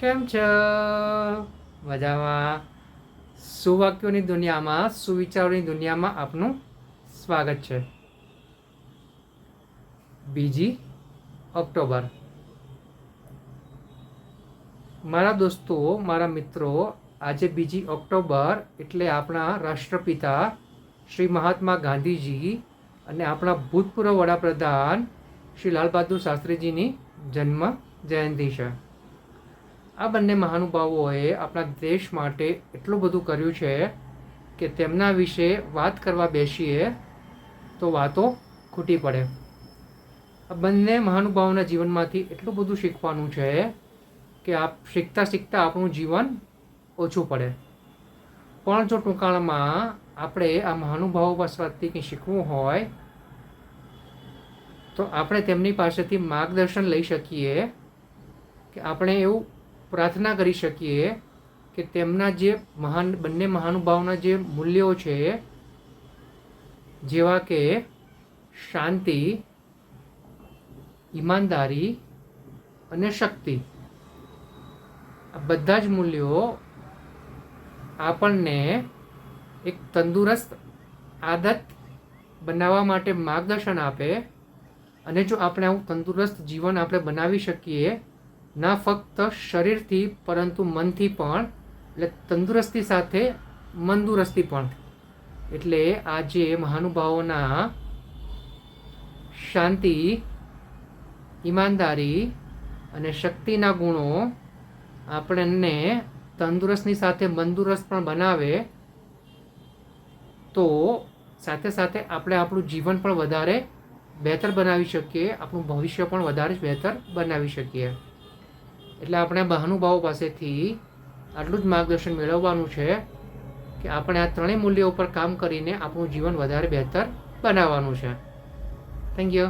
કેમ છો? મજામાં. સુવાક્યોની દુનિયામાં, સુવિચારોની દુનિયામાં આપનું સ્વાગત છે. બીજી ઓક્ટોબર. મારા દોસ્તો, મારા મિત્રો, આજે બીજી ઓક્ટોબર એટલે આપણા રાષ્ટ્રપિતા શ્રી મહાત્મા ગાંધીજી અને આપણા ભૂતપૂર્વ વડાપ્રધાન શ્રી લાલ બહાદુર શાસ્ત્રીજીની જન્મ જયંતિ છે. આ બંને મહાનુભાવોએ આપણા દેશ માટે એટલું બધું કર્યું છે કે તેમના વિશે વાત કરવા બેસીએ તો વાતો ખૂટી પડે. આ બંને મહાનુભાવોના જીવનમાંથી એટલું બધું શીખવાનું છે કે આપ શીખતા શીખતા આપણું જીવન ઓછું પડે. પણ જો ટૂંકાણમાં આપણે આ મહાનુભાવો પાસેથી કંઈ શીખવું હોય, તો આપણે તેમની પાસેથી માર્ગદર્શન લઈ શકીએ કે આપણે એવું પ્રાર્થના કરી શકીએ કે તેમના જે મહાન, બંને મહાનુભાવના જે મૂલ્યો છે, જેવા કે શાંતિ, ઈમાનદારી અને શક્તિ, આ બધા જ મૂલ્યો આપણને એક તંદુરસ્ત, આદત બનાવવા માટે માર્ગદર્શન આપે અને જો આપણે આવું તંદુરસ્ત જીવન આપણે બનાવી શકીએ ના ફક્ત શરીરથી, પરંતુ મનથી પણ, એટલે તંદુરસ્તી સાથે મંદુરસ્તી પણ એટલે આજે મહાનુભાવોના શાંતિ, ઈમાનદારી અને શક્તિના ગુણો આપણને તંદુરસ્તની સાથે મંદુરસ્ત પણ બનાવે, તો સાથે સાથે આપણે આપણું જીવન પણ વધારે બહેતર બનાવી શકીએ, આપણું ભવિષ્ય પણ વધારે બહેતર બનાવી શકીએ. એટલે આપણે મહાનુભાવો પાસેથી આટલું જ માર્ગદર્શન મેળવવાનું છે કે આપણે આ ત્રણેય મૂલ્યો ઉપર કામ કરીને આપણું જીવન વધારે બહેતર બનાવવાનું છે. Thank you